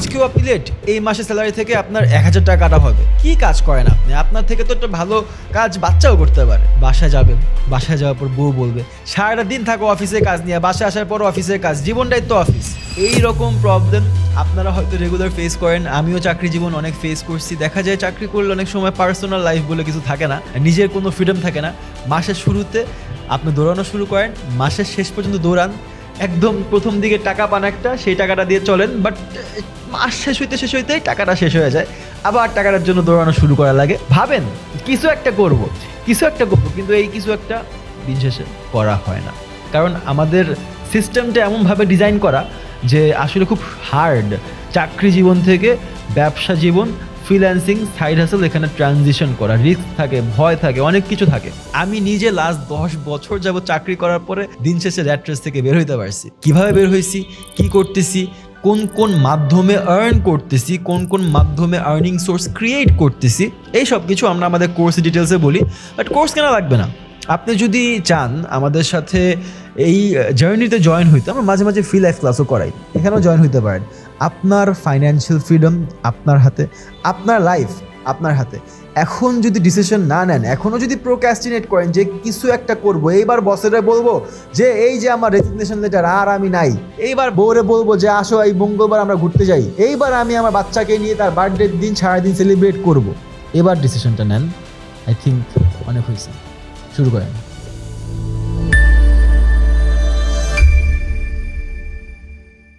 আজকেও আপনি লেট এই মাসে স্যালারি থেকে আপনার এক হাজার টাকা কাটা হবে। কি কাজ করেন আপনি? আপনার থেকে তো একটা ভালো কাজ বাচ্চাও করতে পারে। বাসায় যাবেন, বাসায় যাওয়ার পর বউ বলবে, সারাটা দিন থাকো অফিসে কাজ নিয়ে, বাসায় আসার পর অফিসের কাজ, জীবনটাই তো অফিস এই রকম প্রবলেম আপনারা হয়তো রেগুলার ফেস করেন। আমিও চাকরি জীবন অনেক ফেস করছি। দেখা যায় চাকরি করলে অনেক সময় পার্সোনাল লাইফ বলে কিছু থাকে না, নিজের কোনো ফ্রিডম থাকে না। মাসের শুরুতে আপনি দৌড়ানো শুরু করেন, মাসের শেষ পর্যন্ত দৌড়ান। একদম প্রথম দিকে টাকা পান একটা, সেই টাকাটা দিয়ে চলেন বাট মাস শেষ হইতে শেষ হইতেই টাকাটা শেষ হয়ে যায়। আবার টাকাটার জন্য দৌড়ানো শুরু করা লাগে। ভাবেন, কিছু একটা করব, কিছু একটা করব, কিন্তু এই কিছু একটা দিন শেষে করা হয় না। কারণ আমাদের সিস্টেমটা এমনভাবে ডিজাইন করা যে আসলে খুব হার্ড চাকরি জীবন থেকে ব্যবসা জীবন ফ্রিল্যান্সিং সাইড হাসেল এখানে ট্রানজিশন করা রিস্ক থাকে, ভয় থাকে, অনেক কিছু থাকে। আমি নিজে লাস্ট দশ বছর যাব চাকরি করার পরে দিন শেষে র্যাট রেস থেকে বের হইতে পারছি। কীভাবে বের হয়েছি কি করতেছি? কোন কোন মাধ্যমে আর্ন করতেছি? কোন কোন মাধ্যমে আর্নিং সোর্স ক্রিয়েট করতেছি? এই সব কিছু আমরা আমাদের কোর্স ডিটেলসে বলি বাট কোর্স কেনা লাগবে না। আপনি যদি চান আমাদের সাথে এই জার্নিতে জয়েন হইতে, আমরা মাঝে মাঝে ফ্রি লাইফ ক্লাসও করাই। এখানেও জয়েন হইতে পারেন। আপনার ফাইন্যান্সিয়াল ফ্রিডম আপনার হাতে, আপনার লাইফ আপনার হাতে। এখন যদি ডিসিশন না নেন এখনও যদি প্রোক্যাস্টিনেট করেন যে কিছু একটা করব, এইবার বসেরা বলব যে, এই যে আমার রেজিগনেশন লেটার আর আমি নাই। এইবার বউরে বলব যে, আসো এই মঙ্গলবার আমরা ঘুরতে যাই। এইবার আমি আমার বাচ্চাকে নিয়ে তার বার্থডের দিন, সারাদিন সেলিব্রেট করব। এবার ডিসিশনটা নেন। আই থিঙ্ক অনেক হয়েছে। শুরু করেন